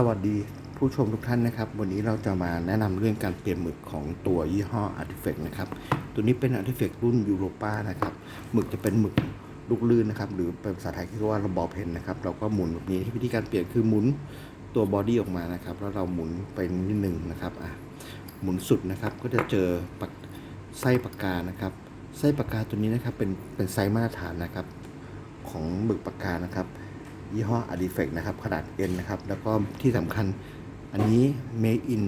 สวัสดีผู้ชมทุกท่านนะครับ วันนี้เราจะมาแนะนำเรื่องการเปลี่ยนหมึกของตัวยี่ห้อ Artifact นะครับ ตัวนี้เป็น Artifact รุ่นยูโรป้านะครับ หมึกจะเป็นหมึกลูกลื่นนะครับ หรือเป็นภาษาไทยเรียกว่าระบอบเพนนะครับ เราก็หมุนแบบนี้วิธีการเปลี่ยนคือหมุนตัวบอดี้ออกมานะครับ แล้วเราหมุนไปนิดหนึ่งนะครับอะหมุนสุดนะครับ ก็จะเจอปักไส้ปากกานะครับ ไส้ปากกาตัวนี้นะครับ เป็นเป็นไซส์มาตรฐานนะครับ ของหมึกปากกานะครับ ยี่ห้อ Artifact นะครับ ขนาด N นะครับ แล้วก็ที่สำคัญอันนี้ made in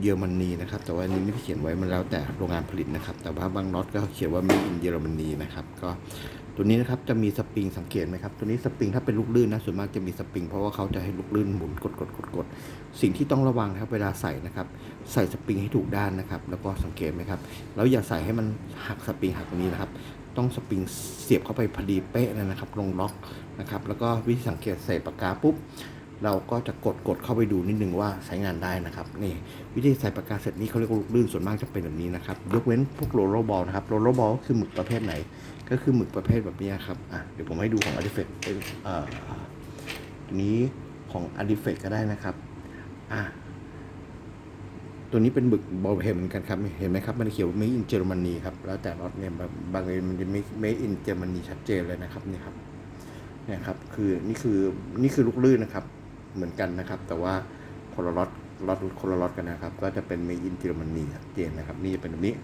เยอรมนีนะครับ แต่ว่าอันนี้ไม่ได้เขียนไว้มันแล้วแต่โรงงานผลิตนะครับ แต่ว่าบางน็อตก็เขียนว่า made in เยอรมนีนะครับ ก็ตัวนี้นะครับจะมีสปริงสังเกตไหมครับ ตัวนี้สปริงถ้าเป็นลูกลื่นนะส่วนมากจะมีสปริงเพราะว่าเขาจะให้ลูกลื่นหมุนกดกดกดกดสิ่งที่ต้องระวังนะครับเวลาใส่นะครับ ใส่สปริงให้ถูกด้านนะครับ แล้วก็สังเกตไหมครับแล้วอย่าใส่ให้มันหักสปริงหักตรงนี้นะครับ ต้องสปริงเสียบเข้าไปพอดีเป๊ะเลยนะครับ ลงล็อกนะครับ แล้วก็วิธีสังเกตใส่ปากกาปุ๊บ เราก็จะกดกดเข้าไปดูนิดนึงว่าใช้งานได้นะครับ นี่วิธีใส่ปากกาเสร็จนี้เขาเรียกว่าลูกลื่นส่วนมากจะเป็นแบบนี้นะครับ ยกเว้นพวกโรลล์บอลนะครับ โรลล์บอลก็คือหมึกประเภทไหน ก็คือหมึกประเภทแบบนี้ครับ อะเดี๋ยวผมให้ดูของ Artifact เป็นเอ่อตัวนี้ของ Artifact ก็ได้นะครับ อะ ตัวนี้เป็นหมึกบอลเฮมเหมือนกันครับ เห็นไหมครับ มันเขียว่า made in Germany ครับ แล้วแต่รถเนี่ยบางบางเมันจะ made in Germany ชัดเจนเลยนะครับนี่ครับนี่ครับ คือนี่คือนี่คือลูกลื่นนะครับ เหมือนกันนะครับ แต่ว่าคนละรถรถคนละรถกันนะครับ ก็จะเป็น made in Germany ชัดเจนนะครับ นี่จะเป็นแบบนี้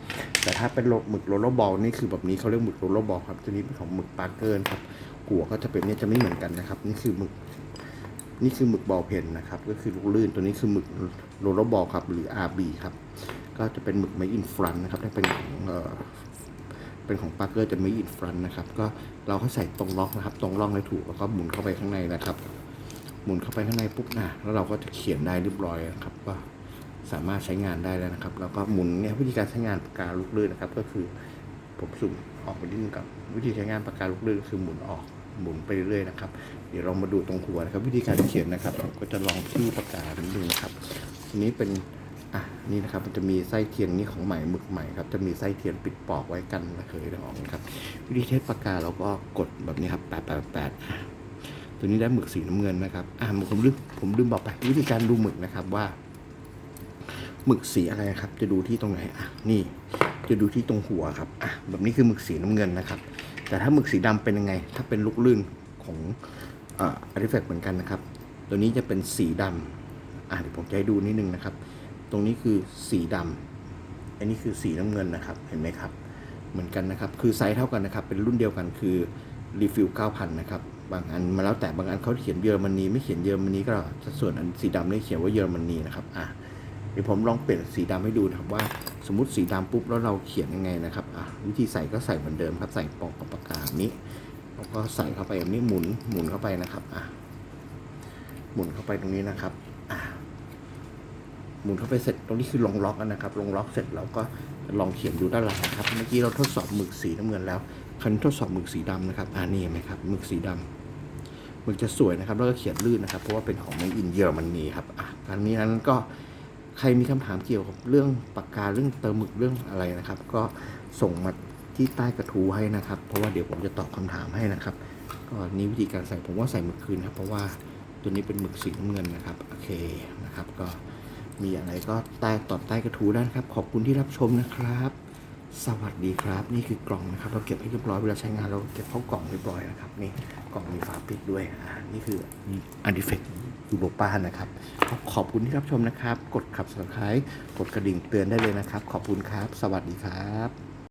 แต่ถ้าเป็นหมึกโรลบอลนี่คือแบบนี้เขาเรียกหมึกโรลบอลครับ ตัวนี้เป็นของหมึกปาร์เกอร์ครับหัวก็จะเป็นเนี่ยจะไม่เหมือนกันนะครับ นี่คือหมึก นี่คือหมึกบอลเพนนะครับ ก็คือลูกลื่นตัวนี้คือหมึกโรลบอลครับ หรือ RB ครับ ก็จะเป็นหมึก made in front นะครับถ้าเป็นของเอ่อเป็นของปาร์เกอร์จะไม่อินฟรันนะครับ ก็เราก็ใส่ตรงล็อกนะครับ ตรงร่องให้ถูกแล้วก็หมุนเข้าไปข้างในนะครับ หมุนเข้าไปข้างในปุ๊บนะแล้วเราก็จะเขียนได้เรียบร้อยนะครับก็สามารถใช้งานได้แล้วนะครับ แล้วก็หมุนเนี่ยวิธีการใช้งานปากกาลูกลื่นนะครับ ก็คือผมสุ่มออกไปนิดนึงกับวิธีใช้งานปากกาลูกลื่นก็คือหมุนออก หมุนไปเรื่อยๆนะครับ เดี๋ยวเรามาดูตรงหัวนะครับ วิธีการเขียนนะครับผมก็จะลองที่ปากกานิดนึงนะครับทีนี้เป็นอะนี่นะครับมันจะมีไส้เทียนนี่ของใหม่หมึกใหม่ครับจะมีไส้เทียนปิดปอกไว้กันระเหยระหองนะครับ วิธีใช้ปากกาเราก็กดแบบนี้ครับแปดแปดแปดตัวนี้ได้หมึกสีน้ำเงินนะครับอะผมลืมผมลืมบอกไป วิธีการดูหมึกนะครับว่าหมึกสีอะไรครับ จะดูที่ตรงไหนอะนี่จะดูที่ตรงหัวครับอะแบบนี้คือหมึกสีน้ำเงินนะครับ แต่ถ้าหมึกสีดำเป็นยังไง ถ้าเป็นลูกลื่นของอาร์ติแฟกต์เหมือนกันนะครับ ตัวนี้จะเป็นสีดำอะเดี๋ยวผมจะให้ดูนิดนึงนะครับ ตรงนี้คือสีดำอันนี้คือสีน้ำเงินนะครับ เห็นไหมครับ เหมือนกันนะครับ คือไซส์เท่ากันนะครับ เป็นรุ่นเดียวกันคือรีฟิล9,000 นะครับ บางอันมาแล้วแต่บางอันเขาเขียนเยอรมนีไม่เขียนเยอรมนีก็ส่วนอันสีดำนี่เขียนว่าเยอรมนีนะครับ อะเดี๋ยวผมลองเปลี่ยนสีดำให้ดูนะครับว่า สมมติสีดำปุ๊บแล้วเราเขียนยังไงนะครับอะวิธีใส่ก็ใส่เหมือนเดิมครับ ใส่ปอกกับปากกานี้แล้วก็ใส่เข้าไปแบบนี้หมุนหมุนเข้าไปนะครับอะหมุนเข้าไปตรงนี้นะครับอะหมุนเข้าไปเสร็จตรงนี้คือลงล็อกนะครับ ลงล็อกเสร็จเราก็ลองเขียนดูด้านหลังนะครับ เมื่อกี้เราทดสอบหมึกสีน้ำเงินแล้วคราวนี้ทดสอบหมึกสีดำนะครับอ่านี่เห็นไหมครับหมึกสีดำหมึกจะสวยนะครับ แล้วก็เขียนลื่นนะครับ เพราะว่าเป็นของในอินเยอรมนีครับอะครั้นี้นั้นก็ ใครมีคำถามเกี่ยวกับเรื่องปากกาเรื่องเติมหมึกเรื่องอะไรนะครับ ก็ส่งมาที่ใต้กระทู้ให้นะครับ เพราะว่าเดี๋ยวผมจะตอบคำถามให้นะครับ ก็นี่วิธีการใส่ผมว่าใส่หมึกคืนครับเพราะว่าตัวนี้เป็นหมึกสีน้ำเงินนะครับโอเคนะครับ ก็มีอะไรก็ใต้ตอบใต้กระทู้ได้นะครับ ขอบคุณที่รับชมนะครับ สวัสดีครับ นี่คือกล่องนะครับ เราเก็บให้เรียบร้อยเวลาใช้งานเราเก็บเข้ากล่องเรียบร้อยนะครับนี่กล่องมีฝาปิดด้วยอ่านี่คืออันดิเฟก ยูโรป้านะครับขอขอบคุณที่รับชมนะครับ กดขับสไครต์กดกระดิ่งเตือนได้เลยนะครับ ขอบคุณครับ สวัสดีครับ